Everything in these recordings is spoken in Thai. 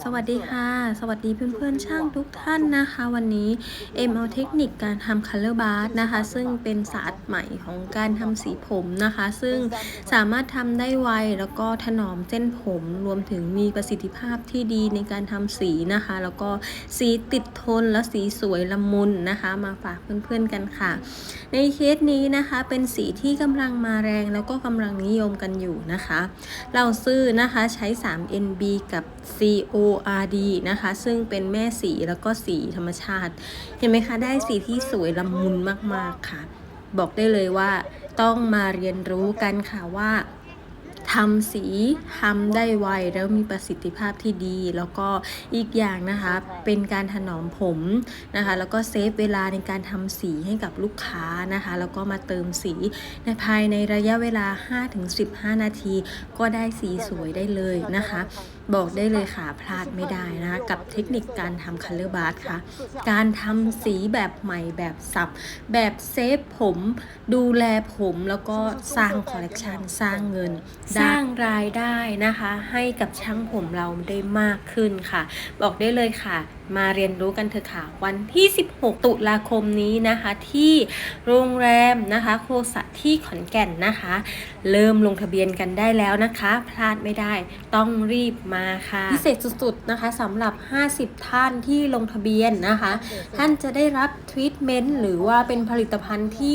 สวัสดีค่ะ สวัสดีเพื่อนๆช่างทุกท่านนะคะ วันนี้เอ็มเอาเทคนิคการทำ Color Bar นะคะ ซึ่งเป็นศาสตร์ใหม่ของการทำสีผมนะคะ ซึ่งสามารถทำได้ไวแล้วก็ถนอมเส้นผมรวมถึงมีประสิทธิภาพที่ดีในการทำสีนะคะ แล้วก็สีติดทนและสีสวยละมุนนะคะ มาฝากเพื่อนๆกันค่ะ ในเคสนี้นะคะเป็นสีที่กำลังมาแรงแล้วก็กำลังนิยมกันอยู่นะคะ เราซื้อนะคะใช้ 3NB กับ ORD นะคะ ซึ่งเป็นแม่สีแล้วก็สีธรรมชาติ เห็นไหมคะ ได้สีที่สวยละมุนมากๆค่ะ บอกได้เลยว่าต้องมาเรียนรู้กันค่ะว่า ทำสีทำได้ไวแล้วมีประสิทธิภาพที่ดี แล้วก็อีกอย่างนะคะเป็นการถนอมผมนะคะแล้วก็เซฟเวลาในการทำสีให้กับลูกค้านะคะแล้วก็มาเติมสีในภายในระยะเวลา 5-15 นาที ก็ได้สีสวยได้เลยนะคะ บอกได้เลยค่ะพลาดไม่ได้นะคะกับเทคนิคการทำ Color Bar ค่ะ การทำสีแบบใหม่แบบสับ แบบเซฟผม ดูแลผมแล้วก็สร้างคอลเลกชันสร้างเงินสร้างรายได้นะคะ ให้กับช่างผมเราได้มากขึ้นค่ะ บอกได้เลยค่ะ มาเรียนรู้กันเถอะค่ะ วันที่ 16 ตุลาคมนี้นะคะ ที่โรงแรมนะคะโคสะที่ขอนแก่นนะคะ เริ่มลงทะเบียนกันได้แล้วนะคะ พลาดไม่ได้ต้องรีบมาค่ะ พิเศษสุดๆนะคะสำหรับ 50 ท่านที่ลงทะเบียนนะคะ ท่านจะได้รับทรีทเมนต์หรือว่าเป็นผลิตภัณฑ์ที่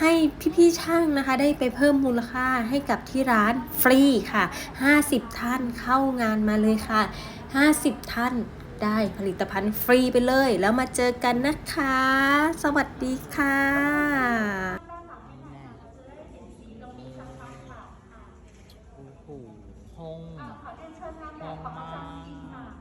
ให้พี่ๆช่างนะคะ ได้ไปเพิ่มมูลค่าให้กับที่ร้านฟรีค่ะ 50 ท่านเข้างานมาเลยค่ะ 50 ท่านได้ผลิตภัณฑ์ฟรีไปเลย แล้วมาเจอกันนะคะ สวัสดีค่ะห้องห้องมา